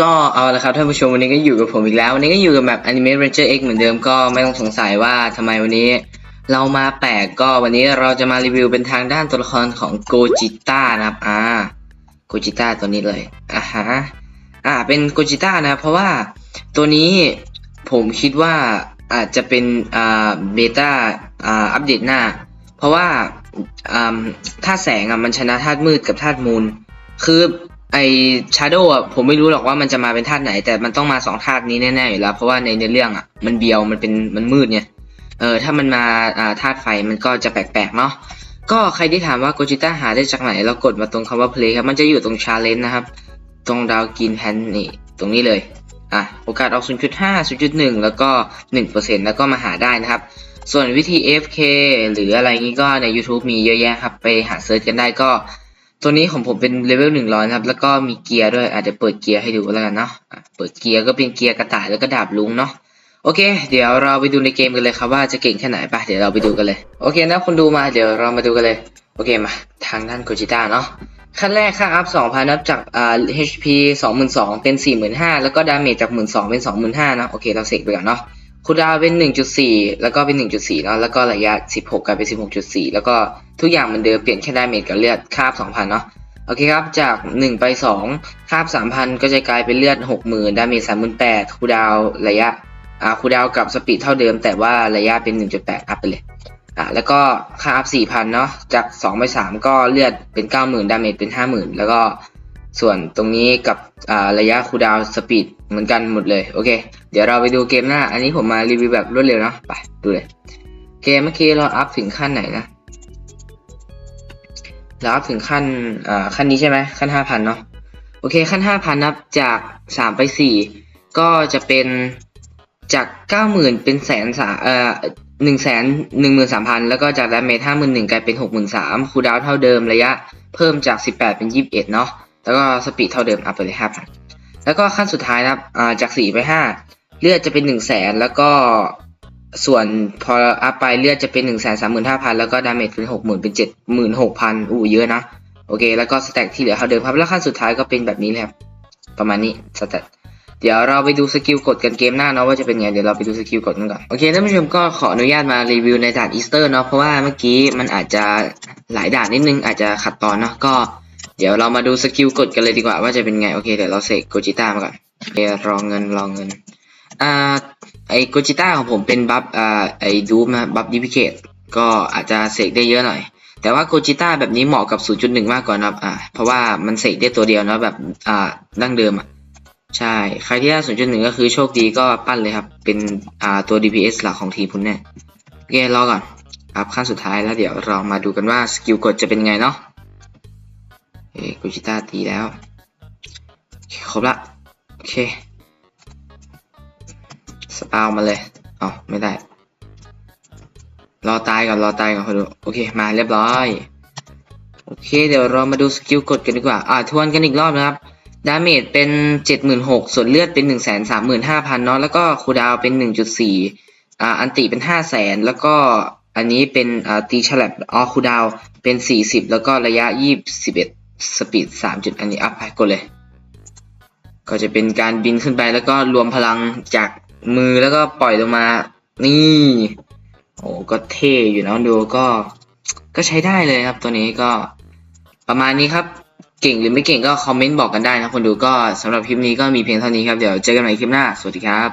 ก็เอาละครับท่านผู้ชมวันนี้ก็อยู่กับผมอีกแล้ววันนี้ก็อยู่กับแบบ Anime Ranger X เหมือนเดิมก็ไม่ต้องสงสัยว่าทำไมวันนี้ เรามาแปลกก็วันนี้เราจะมารีวิวเป็นทางด้านตัวละครของโกจิต้านะครับอ่าโกจิต้าตัวนี้เลยอ่าฮะอ่าเป็นโกจิต้านะเพราะว่าตัวนี้ผมคิดว่าอาจจะเป็นอ่าเบต้าอ่าอัปเดตหน้า เพราะว่าอ่าธาตุแสงอะมันชนะธาตุมืดกับธาตุมูลคือ ไอชาร์โดว์อะผมไม่รู้หรอกว่ามันจะมาเป็นธาตุไหน แต่มันต้องมาสองธาตุนี้แน่ๆอยู่แล้ว เพราะว่าในเนื้อเรื่องอะมันเบียวมันเป็นมันมืดไงเออถ้ามันมาอ่าธาตุไฟมันก็จะแปลกๆเนาะก็ใครที่ถามว่าโกจิต้าหาได้จากไหนเรากดมาตรงคำว่า play ครับมันจะอยู่ตรงชาเลนจ์นะครับ ตรงดาวกินแพนนี่ ตรงนี้เลยอะโอกาสออก 0.5 0.1 แล้วก็ 1%แล้วก็มาหาได้นะครับ ส่วนวิธี FK หรืออะไรงี้ก็ใน YouTube มีเยอะแยะครับ ไปหาเซิร์ชกันได้ก็ ตัวนี้ของผมเป็นเลเวลหนึ่งร้อยนะครับ แล้วก็มีเกียร์ด้วยอาจจะเปิดเกียร์ให้ดูแล้วกันเนาะเปิดเกียร์ก็เป็นเกียร์กระต่ายแล้วก็ดาบลุงเนาะโอเค เดี๋ยวเราไปดูในเกมกันเลยครับว่าจะเก่งแค่ไหนปะเดี๋ยวเราไปดูกันเลยโอเคนะคนดูมาเดี๋ยวเรามาดูกันเลยโอเคมาทางด้านโกจิต้าเนาะขั้นแรกค่าอัพ2,000นับจากอ่า HP 22,000เป็น45,000แล้วก็ดาเมจจาก12,000เป็น25,000นะโอเคเราเสกไปก่อนเนาะ คูดาวเป็น 1.4 แล้วก็เป็น 1.4 เนาะ แล้วก็ระยะ 16 กลายเป็น 16.4 แล้วก็ทุกอย่างเหมือนเดิมเปลี่ยนแค่ดาเมจกับเลือดคาบ 2,000 เนาะ โอเคครับ จาก 1 ไป 2 คาบ 3,000 ก็จะกลายเป็นเลือด 60,000 ดาเมจ 38,000คูดาวระยะ อ่าคูดาวกับสปีดเท่าเดิม แต่ว่าระยะเป็น 1.8 อัพไปเลย อ่าแล้วก็คาบ 4,000 เนาะ จาก 2 ไป 3 ก็เลือดเป็น 90,000 ดาเมจเป็น 50,000 แล้วก็ ส่วนตรงนี้กับระยะคูดาวสปีดเหมือนกันหมดเลย โอเค เดี๋ยวเราไปดูเกมหน้า อันนี้ผมมารีวิวแบบรวดเร็วเนาะไปดูเลย เกมเมื่อกี้เราอัพถึงขั้นไหนนะเราอัพถึงขั้นขั้นนี้ใช่ไหมขั้นห้าพันเนาะโอเคขั้นห้าพันนับจากสามไปสี่ก็จะเป็นจากเก้าหมื่นเป็นแสนสาเอ่อหนึ่งแสนหนึ่งหมื่นสามพันแล้วก็จากดาเมจห้าหมื่นหนึ่งกลายเป็นหกหมื่นสามคูดาวเท่าเดิมระยะเพิ่มจากสิบแปดเป็นยี่สิบเอ็ดเนาะ แล้วก็สปีดเท่าเดิมอัพไปเลยห้าพันแล้วก็ขั้นสุดท้ายนะครับจากสี่ไปห้าเลือดจะเป็นหนึ่งแสนแล้วก็ส่วนพออัพไปเลือดจะเป็นหนึ่งแสนสามหมื่นห้าพันแล้วก็ดาเมจเป็นหกหมื่นเป็นเจ็ดหมื่นหกพันอู้เยอะนะโอเค แล้วก็สแต็กที่เหลือเท่าเดิมครับ แล้วขั้นสุดท้ายก็เป็นแบบนี้เลยครับ ประมาณนี้สแต็กเดี๋ยวเราไปดูสกิลกดกันเกมหน้าเนาะว่าจะเป็นไง เดี๋ยวเราไปดูสกิลกดกันก่อน โอเคท่านผู้ชมก็ขออนุญาตมารีวิวในด่านอีสเตอร์เนาะ เพราะว่าเมื่อกี้มันอาจจะหลายด่านนิดนึงอาจจะขัดตอนเนาะ ก็ เดี๋ยวเรามาดูสกิลกดกันเลยดีกว่าว่าจะเป็นไง โอเคเดี๋ยวเราเสกโกจิต้ามาก่อนโอเครองเงินรองเงิน อ่าไอโกจิต้าของผมเป็นบัฟอ่าไอดูมนะบัฟดิพิเคตก็อาจจะเสกได้เยอะหน่อย แต่ว่าโกจิต้าแบบนี้เหมาะกับ 0.1 มากกว่านะครับอ่าเพราะว่ามันเสกได้ตัวเดียวนะแบบอ่าดั้งเดิมอะใช่ ใครที่ได้ 0.1 ก็คือโชคดีก็ปั้นเลยครับ เป็นอ่าตัว DPS หลักของทีมคุณแน่โอเครอก่อนอัพขั้นสุดท้ายแล้วเดี๋ยวเรามาดูกันว่าสกิลกดจะเป็นไงเนาะ เอ้โกจิต้าตีแล้วครบละโอเคสปาวมาเลยเอ๋อไม่ได้ รอตายก่อนรอตายก่อนคนดูโอเคมาเรียบร้อยโอเคเดี๋ยวเรามาดูสกิลกดกันดีกว่าอ่าทวนกันอีกรอบนะครับดาเมจเป็น 76,000ส่วนเลือดเป็น 135,000เนาะแล้วก็คูดาวเป็น 1.4อ่าอันติเป็น 500,000 แล้วก็อันนี้เป็นอ่าตีฉลับอ๋อคูดาวเป็น 40 แล้วก็ระยะ 21 สปีด 3 จุดอันนี้อัพไปกดเลย ก็จะเป็นการบินขึ้นไปแล้วก็รวมพลังจากมือแล้วก็ปล่อยลงมา นี่ โอ้ก็เท่อยู่นะดูก็ ก็ใช้ได้เลยครับ ตัวนี้ก็ประมาณนี้ครับ เก่งหรือไม่เก่งก็คอมเมนต์บอกกันได้นะคนดูก็สำหรับคลิปนี้ก็มีเพียงเท่านี้ครับ เดี๋ยวเจอกันใหม่คลิปหน้า สวัสดีครับ